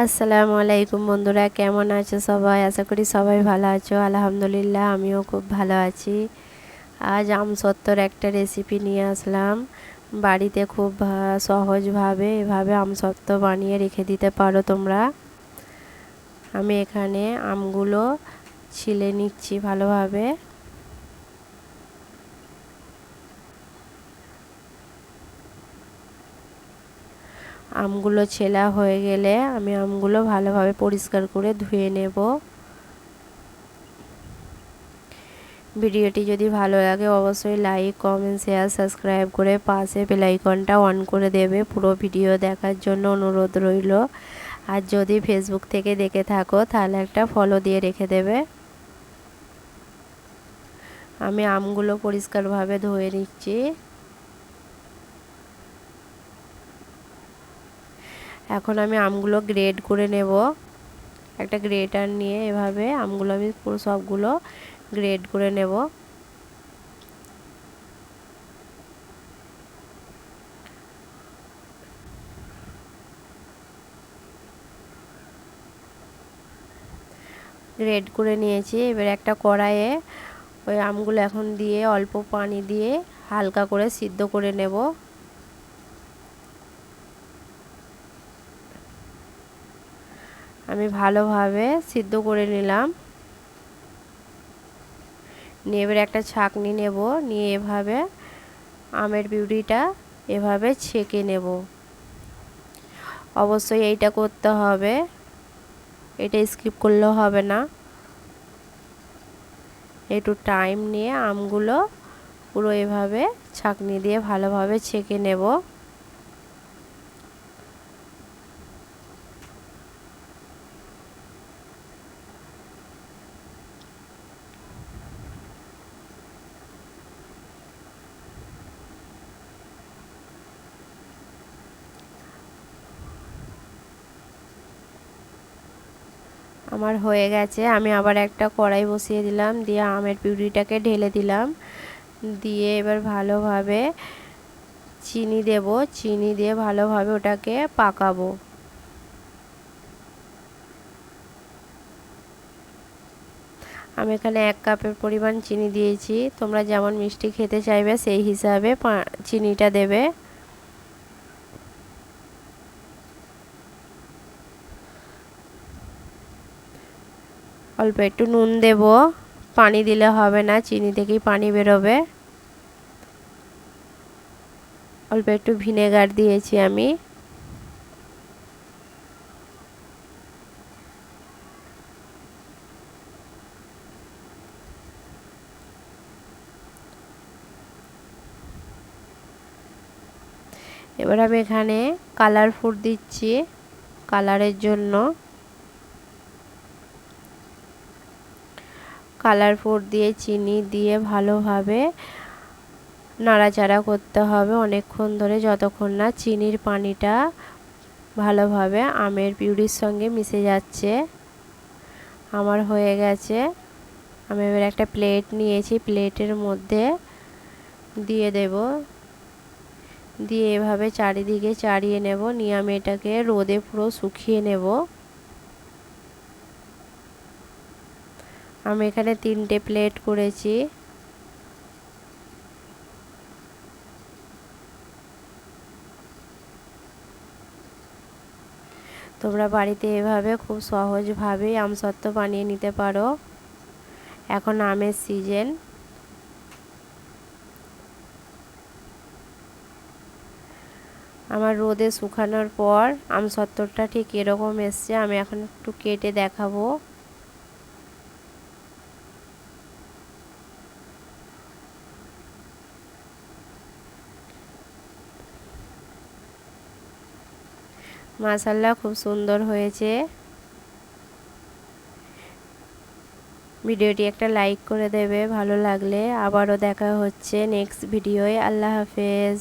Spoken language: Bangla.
আসসালামু আলাইকুম বন্ধুরা, কেমন আছো সবাই? আশা করি সবাই ভালো আছো। আলহামদুলিল্লাহ, আমিও খুব ভালো আছি। আজ আমসত্তর একটা রেসিপি নিয়ে আসলাম। বাড়িতে খুব সহজভাবে এভাবে আমসত্ত্ব বানিয়ে রেখে দিতে পারো তোমরা। আমি এখানে আমগুলো ছিলে নিচ্ছি ভালোভাবে। আমগুলো ছেলা হয়ে গেলে আমি আমগুলো ভালোভাবে পরিষ্কার করে ধুয়ে নেব। ভিডিওটি যদি ভালো লাগে অবশ্যই লাইক, কমেন্ট, শেয়ার, সাবস্ক্রাইব করে পাশে বেলাইকনটা অন করে দেবে। পুরো ভিডিও দেখার জন্য অনুরোধ রইল। আর যদি ফেসবুক থেকে দেখে থাকো, তাহলে একটা ফলো দিয়ে রেখে দেবে। আমি আমগুলো পরিষ্কারভাবে ধুয়ে নিচ্ছি। এখন আমি আমগুলো গ্রেড করে নেব। একটা গ্রেটার নিয়ে এভাবে আমগুলো আমি পুরো সবগুলো গ্রেড করে নেব। গ্রেড করে নিয়েছি। এবার একটা কড়াইয়ে ওই আমগুলো এখন দিয়ে অল্প পানি দিয়ে হালকা করে সিদ্ধ করে নেব। আমি ভালোভাবে সিদ্ধ করে নিলাম। নিয়ে এবার একটা ছাকনি নেব, নিয়ে এভাবে আমের বিউটিটা এভাবে ছেঁকে নেব। অবশ্যই এইটা করতে হবে। এটা স্কিপ করলেও হবে না। একটু টাইম নিয়ে আমগুলো পুরো এভাবে ছাকনি দিয়ে ভালোভাবে ছেঁকে নেব। আমার হয়ে গেছে। আমি আবার একটা কড়াই বসিয়ে দিলাম, দিয়ে আমের পিউরিটাকে ঢেলে দিলাম। দিয়ে এবার ভালোভাবে চিনি দেব। চিনি দিয়ে ভালোভাবে ওটাকে পাকাবো। আমি এখানে এক কাপের পরিমাণ চিনি দিয়েছি। তোমরা যেমন মিষ্টি খেতে চাইবে, সেই হিসাবে চিনিটা দেবে। অল্প একটু নুন দেব। পানি দিলে হবে না, চিনি থেকেই পানি বেরোবে। অল্প একটু ভিনেগার দিয়েছি আমি। এবার আমি এখানে কালার ফুড দিচ্ছি কালারের জন্য। কালার ফুড দিয়ে, চিনি দিয়ে ভালোভাবে নাড়াচাড়া করতে হবে অনেকক্ষণ ধরে যতক্ষণ না চিনির পানিটা ভালোভাবে আমের পিউরির সঙ্গে মিশে যাচ্ছে। আমার হয়ে গেছে। আমি এবার একটা প্লেট নিয়েছি প্লেটের মধ্যে দিয়ে দেব। দিয়ে এভাবে চারিদিকে চাড়িয়ে নেব। নিয়ে আমি এটাকে রোদে পুরো শুকিয়ে নেব। আমি এখানে তিনটে প্লেট করেছি। তোমরা বাড়িতে এভাবে খুব সহজভাবেই আমসত্ত্ব বানিয়ে নিতে পারো। এখন আমের সিজন। আমার রোদে শুকানোর পর আমসত্ত্বটা ঠিক এরকম এসছে, আমি এখন একটু কেটে দেখাবো। মাসাল্লাহ খুব সুন্দর হয়েছে। ভিডিওটি একটা লাইক করে দেবে, ভালো লাগলে। আবারও দেখা হচ্ছে নেক্সট ভিডিওয়ে। আল্লাহ হাফেজ।